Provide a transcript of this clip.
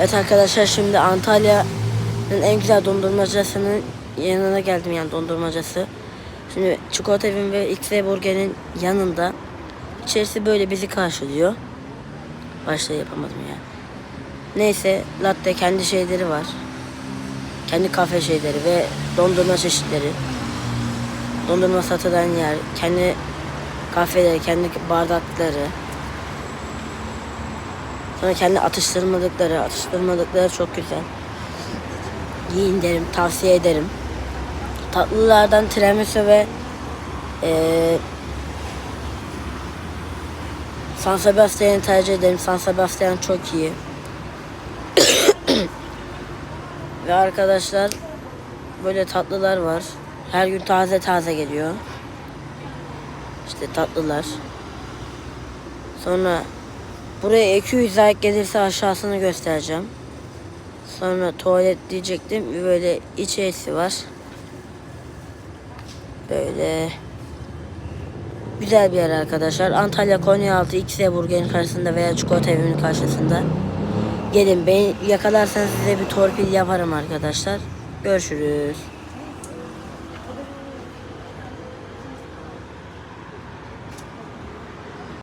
Evet arkadaşlar şimdi Antalya'nın en güzel dondurmacısının yanına geldim yani dondurmacısı. Şimdi Çikolata Evin ve X Burger'in yanında. İçerisi böyle bizi karşılıyor. Başta yapamadım ya. Neyse latte kendi şeyleri var. Kendi kafe şeyleri ve dondurma çeşitleri. Dondurma satılan yer, kendi kafeleri, kendi bardakları. Sonra kendi atıştırmalıkları, atıştırmalıkları çok güzel. Yiyin derim, tavsiye ederim. Tatlılardan tiramisu ve eee San Sebastian'ı tercih ederim. San Sebastian çok iyi. ve arkadaşlar böyle tatlılar var. Her gün taze taze geliyor. İşte tatlılar. Sonra buraya 200 like gelirse aşağısını göstereceğim. Sonra tuvalet diyecektim. Böyle içerisi var. Böyle güzel bir yer arkadaşlar. Antalya Konyaaltı X'e Burger'in karşısında veya Çikolata Evi'nin karşısında. Gelin beni yakalarsanız size bir torpil yaparım arkadaşlar. Görüşürüz.